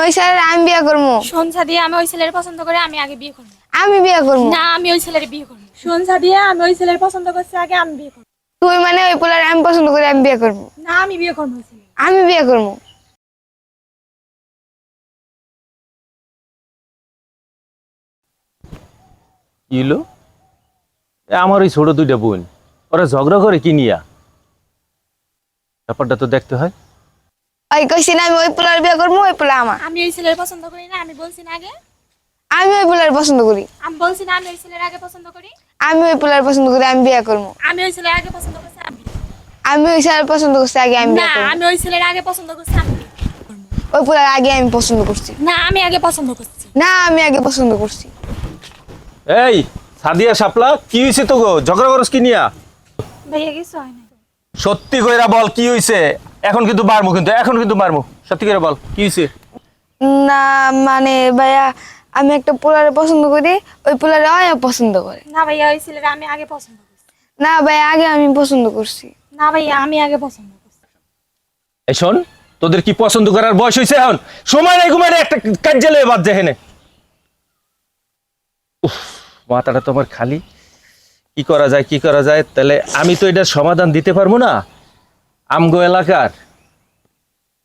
ওই ছেলের আমি বিয়ে করব দিয়ে আমি ওই ছেলের পছন্দ করে আমি আগে বিয়ে করব আমি বিয়ে করব না আমি ওই ছেলের বিয়ে করব সন্ধ্যা দিয়ে আমি ওই ছেলের পছন্দ করছি আগে আমি বিয়ে করব তুই মানে ওই পোলার আমি পছন্দ করি আমি বিয়ে করব না আমি বিয়ে করব আমি বিয়ে করব এ আমার ওই ছোট দুইটা বোন ওরা ঝগড়া করে কি নিয়া? ব্যাপারটা তো দেখতে হয়। ওই কইছি না আমি ওই পোলার বিয়ে করব ওই পোলা আমার। আমি ওই ছেলের পছন্দ করি না আমি বলছি না আগে। আমি ওই পোলার পছন্দ করি। আমি বলছি না আমি ওই ছেলের আগে পছন্দ করি। আমি ওই পোলার পছন্দ করি আমি বিয়ে করব। আমি ওই ছেলের আগে পছন্দ করছি আমি আমি ওই ছেলের পছন্দ করছি আগে আমি না বিয়ে করব। আমি ওই ছেলের আগে পছন্দ করছি আমি ওই পোলার আগে আমি পছন্দ করছি। না আমি আগে পছন্দ করছি। না আমি আগে পছন্দ করছি। এই সাদিয়া শাপলা কি হয়েছে তো গো ঝগড়া করস কি নিয়া? ভাইয়া কিছু হয় না সত্যি কইরা বল কি হয়েছে এখন কিন্তু মারমু কিন্তু এখন কিন্তু মারমু। সত্যি করে বল কি হয়েছে না মানে ভাইয়া আমি একটা পোলারে পছন্দ করি ওই পোলারে অয়া পছন্দ করে। না ভাইয়া ওই ছেলের আমি আগে পছন্দ করছি না ভাইয়া আগে আমি পছন্দ করছি। না ভাইয়া আমি আগে পছন্দ করছি এই শোন তোদের কি পছন্দ করার বয়স হয়েছে এখন? সময় নাই ঘুমাই একটা কাজে লয়ে বাদ যায় হেনে উফ, মাথাটা তোমার খালি। কি করা যায় কি করা যায়? তাহলে আমি তো এটার সমাধান দিতে পারব না। আমগো এলাকার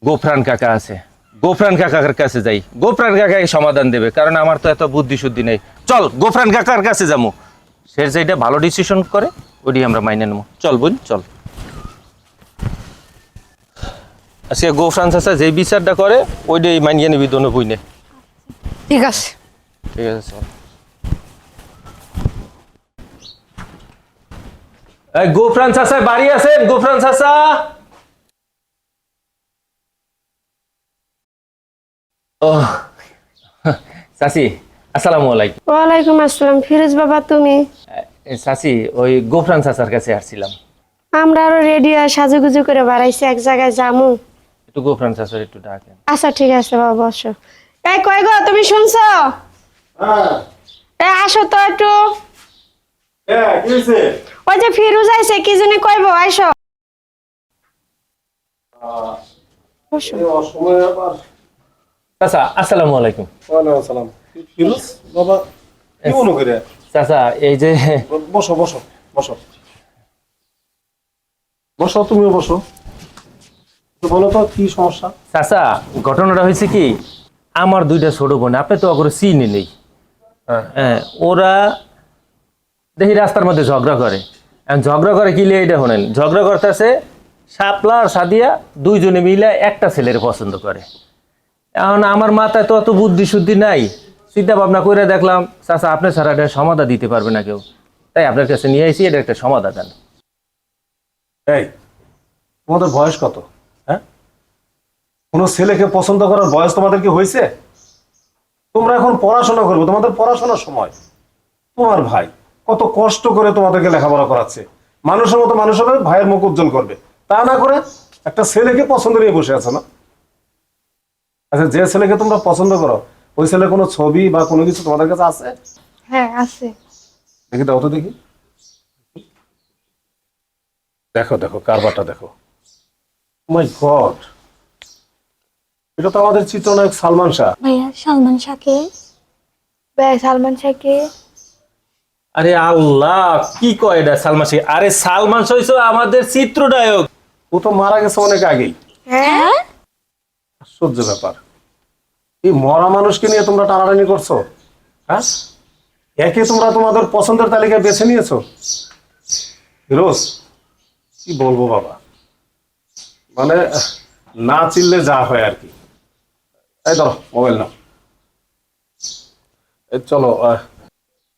গোফরান কাকা আছে। গোফরান কাকার কাছে যাই। গোফরান কাকাকে সমাধান দেবে কারণ আমার তো এত বুদ্ধি শুদ্ধি নেই। চল গোফরান কাকার কাছে যাব সে যেটা ভালো ডিসিশন করে ওইটি আমরা মাইনে নেব। চল বোন চল। আজকে গোফরান চাচা যে বিচারটা করে ওইটাই মানিয়ে নিবি দোনো বইনে ঠিক আছে। ঠিক আছে চল। গোফরান চাচা বাড়ি আছেন গোফরান চাচা। ও চাচি আসসালামু আলাইকুম। ওয়ালাইকুম আসসালাম। ফিরোজ বাবা তুমি? এ, চাচি ওই গোফরান চাচার কাছে আসছিলাম। আমরা আরও রেডি হয়ে সাজুগুজু করে বাড়াইছি এক জায়গায় যামু। একটু গোফরান চাচার একটু ডাকেন। আচ্ছা ঠিক আছে বাবা বসো। এই কই গো তুমি শুনছো? এই আসো তো একটু। ওই যে ফিরোজ আইছে কি জানি কইবো আইসো। বসো চাচা আসসালামু আলাইকুম। ওয়ালাইকুম আসসালাম। ফিরোজ বাবা কি মনে করে? চাচা এই যে বসো বসো বসো। বসো তুমিও বসো। তো বলো তো কি সমস্যা? চাচা ঘটনাটা হয়েছে কি আমার দুইটা ছোট বোন আপনি তো অগ্র চিনি নেই। হ্যাঁ। ওরা দেখি রাস্তার মধ্যে ঝগড়া করে। ঝগড়া করে কি লিয়ে এটা শোনেন? ঝগড়া করতেছে শাপলা আর সাদিয়া দুইজনে মিলে একটা ছেলের পছন্দ করে। এখন আমার মাথায় তো অত বুদ্ধি শুদ্ধি নাই। চিন্তা ভাবনা করে দেখলাম, চাচা, আপনি ছাড়া এটা সমাধা দিতে পারবে না কেউ। তাই আপনার কাছে নিয়ে আইসি এটা একটা সমাধা দেন। এই, তোমাদের বয়স কত? হ্যাঁ? কোনো ছেলেকে পছন্দ করার বয়স তোমাদের কি হয়েছে? তোমরা এখন পড়াশোনা করবে, তোমাদের পড়াশোনার সময়। তোমার ভাই কত কষ্ট করে তোমাদেরকে লেখাপড়া করাচ্ছে। মানুষের মতো মানুষ হবে, ভাইয়ের মুখ উজ্জ্বল করবে। তা না করে একটা ছেলেকে পছন্দ নিয়ে বসে আছো না? আচ্ছা যে ছেলেকে তোমরা পছন্দ করো ওই ছেলের কোনো ছবি বা কোনো কিছু তোমাদের কাছে আছে? হ্যাঁ আছে। দেখি দাও তো দেখি। দেখো দেখো কারবারটা দেখো। মাই গড এটা তো আমাদের চিত্রনায়ক সালমান শাহ। ভাইয়া সালমান শাহকে? ভাইয়া সালমান শাহকে? আরে আল্লাহ কি কয় এটা সালমান শাহ? আরে সালমান শাহ হইছে আমাদের চিত্রনায়ক। ও তো মারা গেছে অনেক আগেই। হ্যাঁ? আশ্চর্য ব্যাপার। এই মরা মানুষকে নিয়ে তোমরা টানাটানি করছ? হ্যাঁ? একে তোমরা তোমাদের পছন্দের তালিকায় বেছে নিয়েছো? ফিরোজ, কি বলব বাবা? মানে না চিনলে যা হয় আর কি। এই ধরো, মোবাইল এই চলো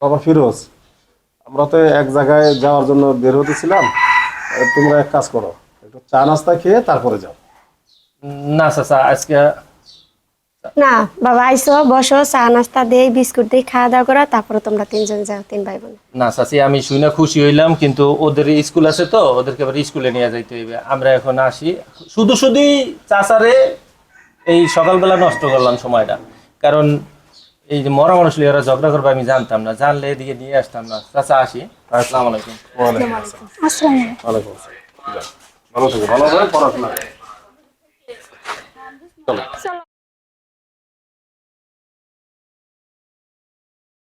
বাবা ফিরোজ, আমরা তো এক জায়গায় যাওয়ার জন্য বের হতেছিলাম। তোমরা এক কাজ করো, একটু চা নাস্তা খেয়ে তারপরে যাও। না চাচা আজকে না বাবা আইসো বসো চা নাস্তা দেই বিস্কুট দেই খাওয়া দাওয়া করো তারপরে তোমরা তিনজন যাও তিন ভাই বোন না চাচি আমি শুনে খুশি হইলাম কিন্তু ওদের স্কুল আছে তো ওদেরকে আবার স্কুলে নিয়ে যাইতে হইবে। আমরা এখন আসি। শুধু শুধুই চাচারে এই সকালবেলা নষ্ট করলাম সময়টা। কারণ এই যে মরা মানুষ ওরা ঝগড়া করবে আমি জানতাম না। জানলে এদিকে নিয়ে আসতাম না। চাচা আসি। আসসালামু আলাইকুম। ওয়ালাইকুম আসসালাম। ওয়ালাইকুম আসসালাম। ভালো থেকো ভালো করে পড়াশোনা করো। চলো